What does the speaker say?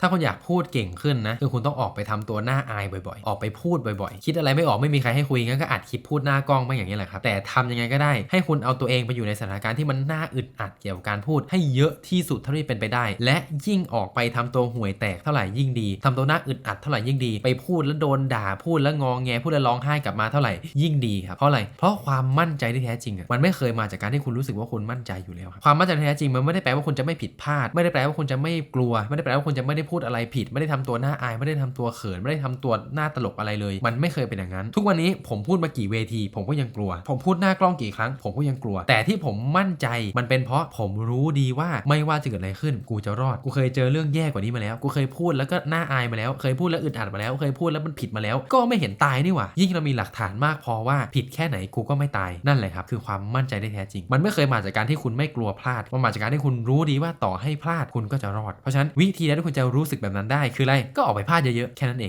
ถ้าคุณอยากพูดเก่งขึ้นนะคือคุณต้องออกไปทำตัวหน้าอายบ่อยๆ ออกไปพูดบ่อยๆ คิดอะไรไม่ออกไม่มีใครให้คุยงั้นก็อัดคลิปพูดหน้ากล้องบ้างอย่างนี้แหละครับ แต่ทำยังไงก็ได้ ให้คุณเอาตัวเองไปอยู่ในสถานการณ์ที่มันน่าอึดอัดเกี่ยวกับการพูด ให้เยอะที่สุดเท่าที่เป็นไปได้ และยิ่งออกไปทำตัวห่วยแตกเท่าไหร่ยิ่งดีทำตัวหน้าอึดอัดเท่าไหร่ยิ่งดี ไปพูดแล้วโดนด่าพูดแล้วงองแงพูดแล้วร้องไห้กลับมาเท่าไหร่ยิ่งดีครับเพราะอะไรเพราะความมั่นใจที่แท้จริงอะมันไม่เคยมาจากการที่คุณรู้สึกว่าคุณมั่นใจอยู่แล้วความมั่นใจที่แท้จริงมันไม่ได้แปลว่าคุณจะไม่ผิดพลาด ไม่ได้แปลว่าคุณจะไม่กลัว ไม่ได้แปลว่าคุณจะไม่ได้พูดอะไรผิด ไม่ได้ทำตัวหน้าอาย ไม่ได้ทำตัวเขิน ไม่ได้ทำตัวหน้าตลกอะไรเลย มันไม่เคยเป็นอย่างนั้น ทุกวันนี้ผมพูดมากี่เวที ผมก็ยังกลัว ผมพูดหน้ากล้องกี่ครั้ง ผมก็ยังกลัว แต่ที่ผมมั่นใจมันเป็นเพราะผมรู้ดีว่าไม่ว่าจะเกิดอะไรขึ้น กูจะรอด กูเคยเจอเรื่องแย่กว่านี้มาแล้ว กูเคยพูดแล้วก็หน้าอายมาแล้ว เคยพูดแล้วอึดอัดมาแล้ว เคยพูดแล้วมันผิดมาแล้ว ก็ไม่เห็นตายนี่หว่า ยิ่งเรามีหลักฐานมากพอว่าผิดแค่ไหนกูก็ไม่ตายนั่นแหละครับคือความมั่นใจได้แท้จริง มันไม่เคยมาจากการที่คุณไม่กลัวพลาดมันมาจากการที่คุณรู้ดีว่าต่อให้พลาดคุณก็จะรอด เพราะฉะนั้นวิธีที่คุณจะรู้สึกแบบนั้นได้คืออะไรก็ออกไปพลาดเยอะๆแค่นั้นเอง